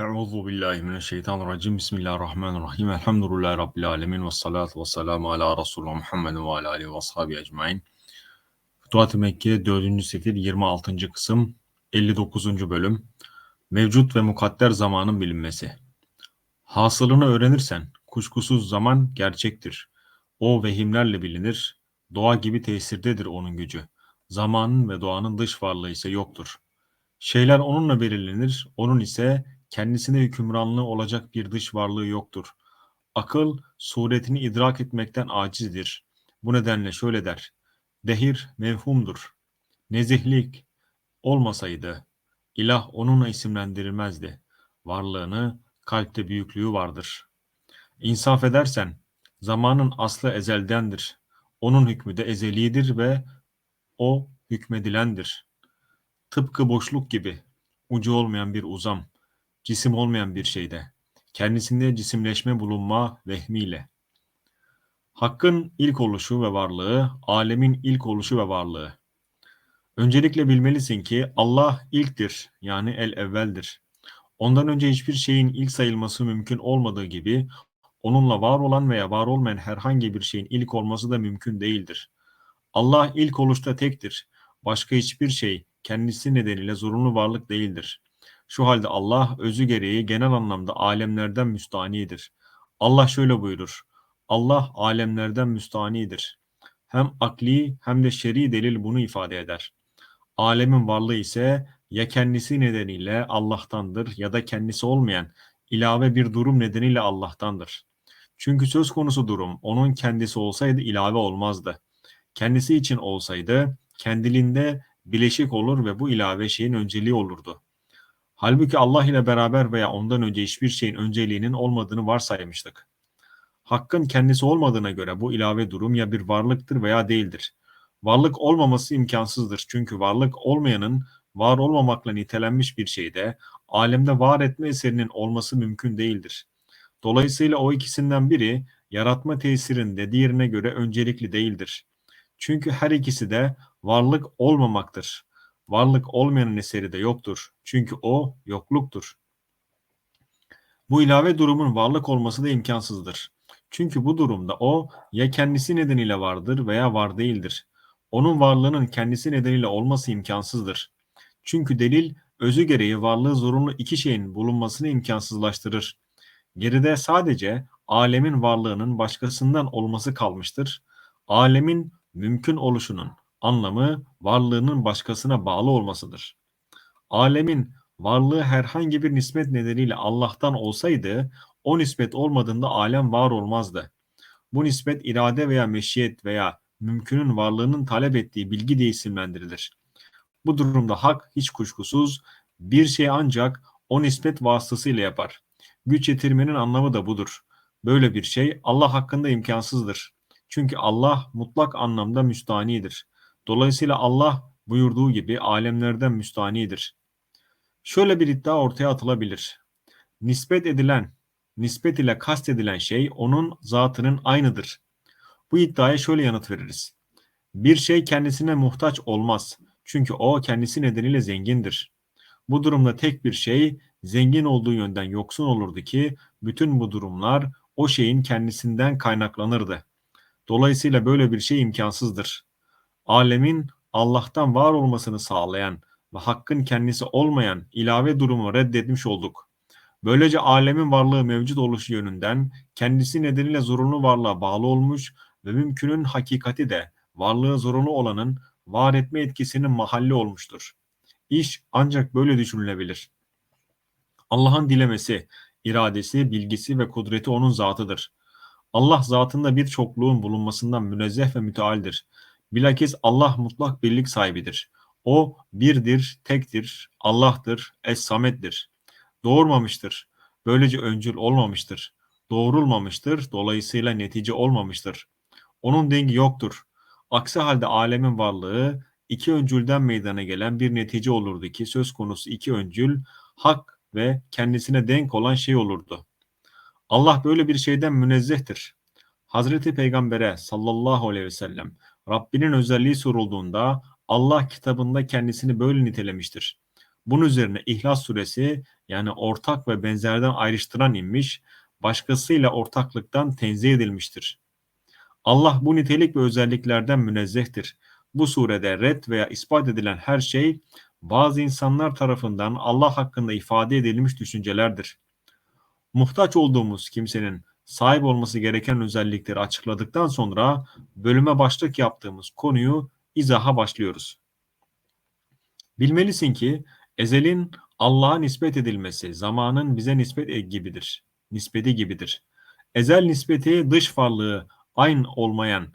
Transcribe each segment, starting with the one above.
Euzu billahi mineşşeytanirracim. Bismillahirrahmanirrahim. Elhamdülillahi rabbil alamin ve salatu vesselamu ala Resulullah Muhammed ve ala alihi ve ashabi ecmaîn. Futuhat-ı Mekke 4. sefir 26. kısım 59. bölüm. Mevcut ve mukadder zamanın bilinmesi. Hasılını öğrenirsen kuşkusuz zaman gerçektir. O vehimlerle bilinir. Doğa gibi tesirdedir onun gücü. Zamanın ve doğanın dış varlığı ise yoktur. Şeyler onunla belirlenir, onun ise kendisine hükümranlığı olacak bir dış varlığı yoktur. Akıl suretini idrak etmekten acizdir. Bu nedenle şöyle der. Dehir mevhumdur. Nezihlik olmasaydı ilah onunla isimlendirilmezdi. Varlığını kalpte büyüklüğü vardır. İnsaf edersen zamanın aslı ezeldendir. Onun hükmü de ezelidir ve o hükmedilendir. Tıpkı boşluk gibi ucu olmayan bir uzam cisim olmayan bir şeyde, kendisinde cisimleşme bulunma vehmiyle. Hakkın ilk oluşu ve varlığı, alemin ilk oluşu ve varlığı. Öncelikle bilmelisin ki Allah ilktir, yani el evveldir. Ondan önce hiçbir şeyin ilk sayılması mümkün olmadığı gibi, onunla var olan veya var olmayan herhangi bir şeyin ilk olması da mümkün değildir. Allah ilk oluşta tektir. Başka hiçbir şey kendisi nedeniyle zorunlu varlık değildir. Şu halde Allah özü gereği genel anlamda alemlerden müstanidir. Allah şöyle buyurur. Allah alemlerden müstanidir. Hem akli hem de şer'i delil bunu ifade eder. Alemin varlığı ise ya kendisi nedeniyle Allah'tandır ya da kendisi olmayan ilave bir durum nedeniyle Allah'tandır. Çünkü söz konusu durum onun kendisi olsaydı ilave olmazdı. Kendisi için olsaydı kendiliğinde bileşik olur ve bu ilave şeyin önceliği olurdu. Halbuki Allah ile beraber veya ondan önce hiçbir şeyin önceliğinin olmadığını varsaymıştık. Hakkın kendisi olmadığına göre bu ilave durum ya bir varlıktır veya değildir. Varlık olmaması imkansızdır. Çünkü varlık olmayanın var olmamakla nitelenmiş bir şeyde alemde var etme eserinin olması mümkün değildir. Dolayısıyla o ikisinden biri yaratma tesirinde diğerine göre öncelikli değildir. Çünkü her ikisi de varlık olmamaktır. Varlık olmayanın eseri de yoktur. Çünkü o yokluktur. Bu ilave durumun varlık olması da imkansızdır. Çünkü bu durumda o ya kendisi nedeniyle vardır veya var değildir. Onun varlığının kendisi nedeniyle olması imkansızdır. Çünkü delil özü gereği varlığı zorunlu iki şeyin bulunmasını imkansızlaştırır. Geride sadece alemin varlığının başkasından olması kalmıştır. Alemin mümkün oluşunun anlamı varlığının başkasına bağlı olmasıdır. Alemin varlığı herhangi bir nispet nedeniyle Allah'tan olsaydı o nispet olmadığında alem var olmazdı. Bu nispet irade veya meşiyet veya mümkünün varlığının talep ettiği bilgi diye isimlendirilir. Bu durumda hak hiç kuşkusuz bir şey ancak o nispet vasıtasıyla yapar. Güç yetirmenin anlamı da budur. Böyle bir şey Allah hakkında imkansızdır. Çünkü Allah mutlak anlamda müstanidir. Dolayısıyla Allah buyurduğu gibi alemlerden müstanidir. Şöyle bir iddia ortaya atılabilir. Nispet edilen, nispet ile kast edilen şey onun zatının aynıdır. Bu iddiaya şöyle yanıt veririz. Bir şey kendisine muhtaç olmaz. Çünkü o kendisi nedeniyle zengindir. Bu durumda tek bir şey zengin olduğu yönden yoksun olurdu ki bütün bu durumlar o şeyin kendisinden kaynaklanırdı. Dolayısıyla böyle bir şey imkansızdır. Alemin Allah'tan var olmasını sağlayan ve hakkın kendisi olmayan ilave durumu reddetmiş olduk. Böylece alemin varlığı mevcut oluşu yönünden kendisi nedeniyle zorunlu varlığa bağlı olmuş ve mümkünün hakikati de varlığı zorunlu olanın var etme etkisinin mahalli olmuştur. İş ancak böyle düşünülebilir. Allah'ın dilemesi, iradesi, bilgisi ve kudreti onun zatıdır. Allah zatında bir çokluğun bulunmasından münezzeh ve mütealdir. Bilakis Allah mutlak birlik sahibidir. O birdir, tektir, Allah'tır, Es-Samet'tir. Doğurmamıştır. Böylece öncül olmamıştır. Doğrulmamıştır. Dolayısıyla netice olmamıştır. Onun dengi yoktur. Aksi halde alemin varlığı iki öncülden meydana gelen bir netice olurdu ki söz konusu iki öncül hak ve kendisine denk olan şey olurdu. Allah böyle bir şeyden münezzehtir. Hazreti Peygamber'e sallallahu aleyhi ve sellem Rabbinin özelliği sorulduğunda Allah kitabında kendisini böyle nitelemiştir. Bunun üzerine İhlas suresi yani ortak ve benzerden ayrıştıran inmiş, başkasıyla ortaklıktan tenzih edilmiştir. Allah bu nitelik ve özelliklerden münezzehtir. Bu surede red veya ispat edilen her şey bazı insanlar tarafından Allah hakkında ifade edilmiş düşüncelerdir. Muhtaç olduğumuz kimsenin sahip olması gereken özellikleri açıkladıktan sonra bölüme başlık yaptığımız konuyu izaha başlıyoruz. Bilmelisin ki ezelin Allah'a nispet edilmesi zamanın bize nispet gibidir. Nispeti gibidir. Ezel nispeti dış varlığı aynı olmayan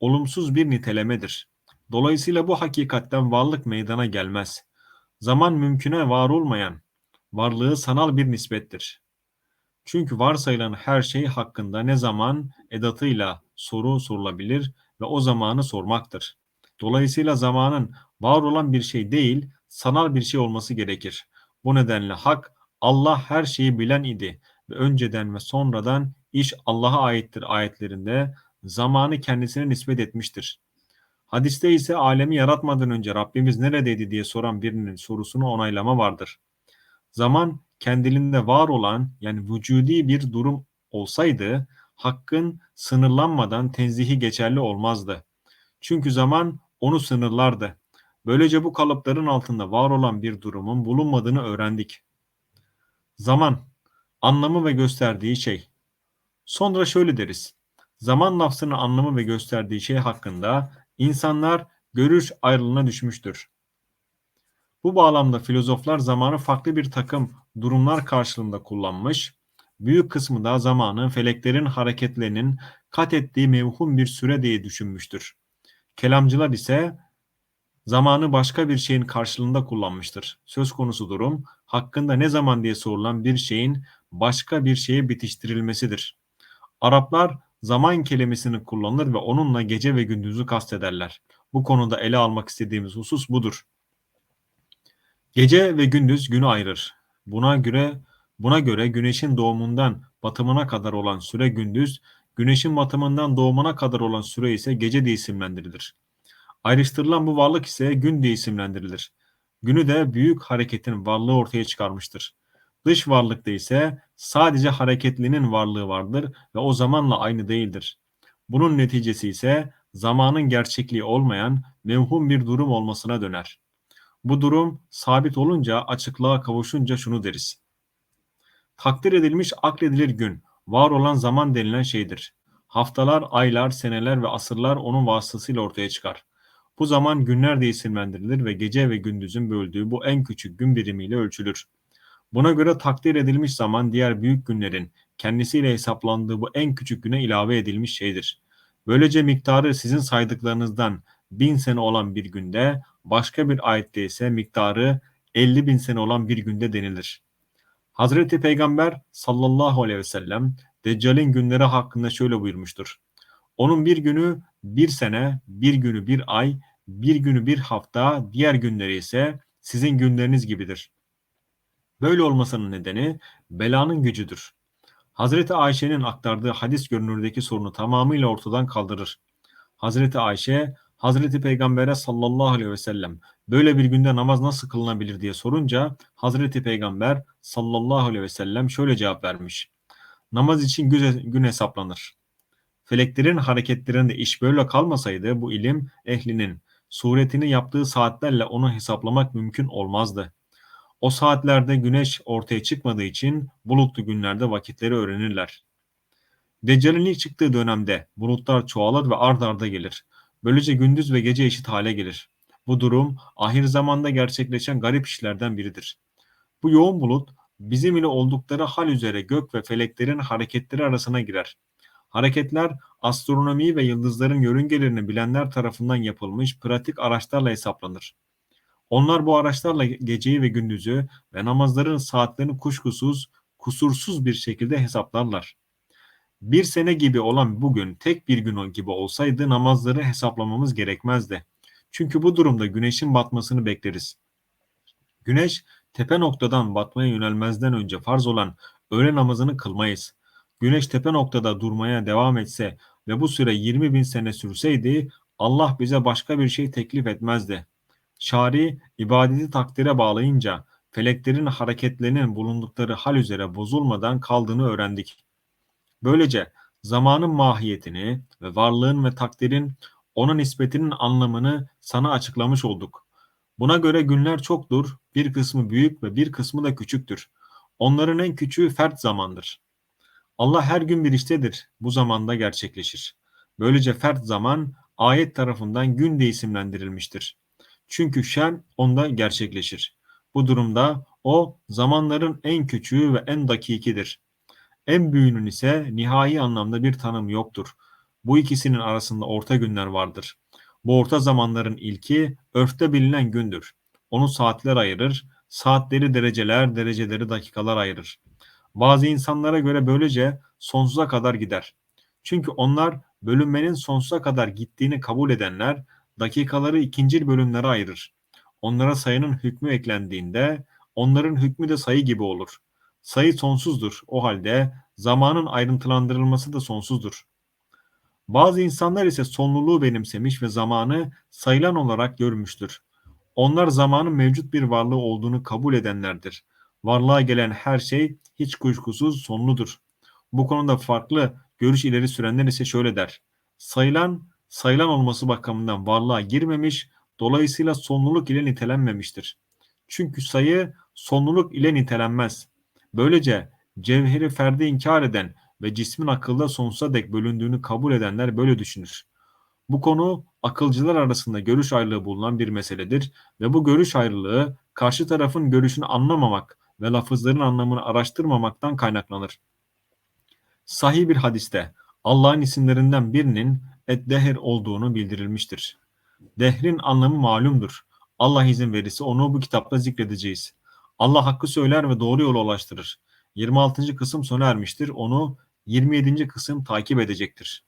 olumsuz bir nitelemedir. Dolayısıyla bu hakikatten varlık meydana gelmez. Zaman mümküne var olmayan, varlığı sanal bir nispettir. Çünkü varsayılan her şey hakkında ne zaman edatıyla soru sorulabilir ve o zamanı sormaktır. Dolayısıyla zamanın var olan bir şey değil, sanal bir şey olması gerekir. Bu nedenle hak Allah her şeyi bilen idi ve önceden ve sonradan iş Allah'a aittir ayetlerinde zamanı kendisine nispet etmiştir. Hadiste ise alemi yaratmadan önce Rabbimiz neredeydi diye soran birinin sorusunu onaylama vardır. Zaman kendiliğinde var olan yani vücudi bir durum olsaydı hakkın sınırlanmadan tenzihi geçerli olmazdı. Çünkü zaman onu sınırlardı. Böylece bu kalıpların altında var olan bir durumun bulunmadığını öğrendik. Zaman, anlamı ve gösterdiği şey. Sonra şöyle deriz. Zaman lafzının anlamı ve gösterdiği şey hakkında insanlar görüş ayrılığına düşmüştür. Bu bağlamda filozoflar zamanı farklı bir takım durumlar karşılığında kullanmış, büyük kısmı da zamanı feleklerin hareketlerinin kat ettiği mevhum bir süre diye düşünmüştür. Kelamcılar ise zamanı başka bir şeyin karşılığında kullanmıştır. Söz konusu durum hakkında ne zaman diye sorulan bir şeyin başka bir şeye bitiştirilmesidir. Araplar zaman kelimesini kullanır ve onunla gece ve gündüzü kastederler. Bu konuda ele almak istediğimiz husus budur. Gece ve gündüz günü ayırır. Buna göre buna göre güneşin doğumundan batımına kadar olan süre gündüz, güneşin batımından doğumuna kadar olan süre ise gece diye isimlendirilir. Ayrıştırılan bu varlık ise gün diye isimlendirilir. Günü de büyük hareketin varlığı ortaya çıkarmıştır. Dış varlıkta ise sadece hareketlinin varlığı vardır ve o zamanla aynı değildir. Bunun neticesi ise zamanın gerçekliği olmayan mevhum bir durum olmasına döner. Bu durum sabit olunca açıklığa kavuşunca şunu deriz. Takdir edilmiş akledilir gün, var olan zaman denilen şeydir. Haftalar, aylar, seneler ve asırlar onun vasıtasıyla ortaya çıkar. Bu zaman günler diye isimlendirilir ve gece ve gündüzün böldüğü bu en küçük gün birimiyle ölçülür. Buna göre takdir edilmiş zaman diğer büyük günlerin kendisiyle hesaplandığı bu en küçük güne ilave edilmiş şeydir. Böylece miktarı sizin saydıklarınızdan bin sene olan bir günde, başka bir ayette ise miktarı 50 bin sene olan bir günde denilir. Hazreti Peygamber sallallahu aleyhi ve sellem Deccal'in günleri hakkında şöyle buyurmuştur. Onun bir günü bir sene, bir günü bir ay, bir günü bir hafta, diğer günleri ise sizin günleriniz gibidir. Böyle olmasının nedeni belanın gücüdür. Hazreti Ayşe'nin aktardığı hadis görünürdeki sorunu tamamıyla ortadan kaldırır. Hazreti Ayşe, Hazreti Peygamber'e sallallahu aleyhi ve sellem böyle bir günde namaz nasıl kılınabilir diye sorunca Hazreti Peygamber sallallahu aleyhi ve sellem şöyle cevap vermiş. Namaz için gün hesaplanır. Feleklerin hareketlerinde iş böyle kalmasaydı bu ilim ehlinin suretini yaptığı saatlerle onu hesaplamak mümkün olmazdı. O saatlerde güneş ortaya çıkmadığı için bulutlu günlerde vakitleri öğrenirler. Deccal'in ilk çıktığı dönemde bulutlar çoğalır ve ard arda gelir. Böylece gündüz ve gece eşit hale gelir. Bu durum ahir zamanda gerçekleşen garip işlerden biridir. Bu yoğun bulut bizim ile oldukları hal üzere gök ve feleklerin hareketleri arasına girer. Hareketler astronomiyi ve yıldızların yörüngelerini bilenler tarafından yapılmış pratik araçlarla hesaplanır. Onlar bu araçlarla geceyi ve gündüzü ve namazların saatlerini kuşkusuz, kusursuz bir şekilde hesaplarlar. Bir sene gibi olan bugün tek bir gün gibi olsaydı namazları hesaplamamız gerekmezdi. Çünkü bu durumda güneşin batmasını bekleriz. Güneş tepe noktadan batmaya yönelmezden önce farz olan öğle namazını kılmayız. Güneş tepe noktada durmaya devam etse ve bu süre 20 bin sene sürseydi Allah bize başka bir şey teklif etmezdi. Şari ibadeti takdire bağlayınca feleklerin hareketlerinin bulundukları hal üzere bozulmadan kaldığını öğrendik. Böylece zamanın mahiyetini ve varlığın ve takdirin ona nispetinin anlamını sana açıklamış olduk. Buna göre günler çoktur, bir kısmı büyük ve bir kısmı da küçüktür. Onların en küçüğü fert zamandır. Allah her gün bir iştedir, bu zamanda gerçekleşir. Böylece fert zaman ayet tarafından gün de isimlendirilmiştir. Çünkü şen onda gerçekleşir. Bu durumda o zamanların en küçüğü ve en dakikidir. En büyüğünün ise nihai anlamda bir tanım yoktur. Bu ikisinin arasında orta günler vardır. Bu orta zamanların ilki örfte bilinen gündür. Onu saatler ayırır, saatleri dereceler, dereceleri dakikalar ayırır. Bazı insanlara göre böylece sonsuza kadar gider. Çünkü onlar bölünmenin sonsuza kadar gittiğini kabul edenler dakikaları ikincil bölümlere ayırır. Onlara sayının hükmü eklendiğinde onların hükmü de sayı gibi olur. Sayı sonsuzdur. O halde zamanın ayrıntılandırılması da sonsuzdur. Bazı insanlar ise sonluluğu benimsemiş ve zamanı sayılan olarak görmüştür. Onlar zamanın mevcut bir varlığı olduğunu kabul edenlerdir. Varlığa gelen her şey hiç kuşkusuz sonludur. Bu konuda farklı görüş ileri sürenler ise şöyle der. Sayılan, sayılan olması bakımından varlığa girmemiş, dolayısıyla sonluluk ile nitelenmemiştir. Çünkü sayı sonluluk ile nitelenmez. Böylece cevheri ferdi inkar eden ve cismin akılda sonsuza dek bölündüğünü kabul edenler böyle düşünür. Bu konu akılcılar arasında görüş ayrılığı bulunan bir meseledir ve bu görüş ayrılığı karşı tarafın görüşünü anlamamak ve lafızların anlamını araştırmamaktan kaynaklanır. Sahih bir hadiste Allah'ın isimlerinden birinin Eddeher olduğunu bildirilmiştir. Dehrin anlamı malumdur. Allah izin verirse onu bu kitapta zikredeceğiz. Allah hakkı söyler ve doğru yola ulaştırır. 26. kısım sona ermiştir. Onu 27. kısım takip edecektir.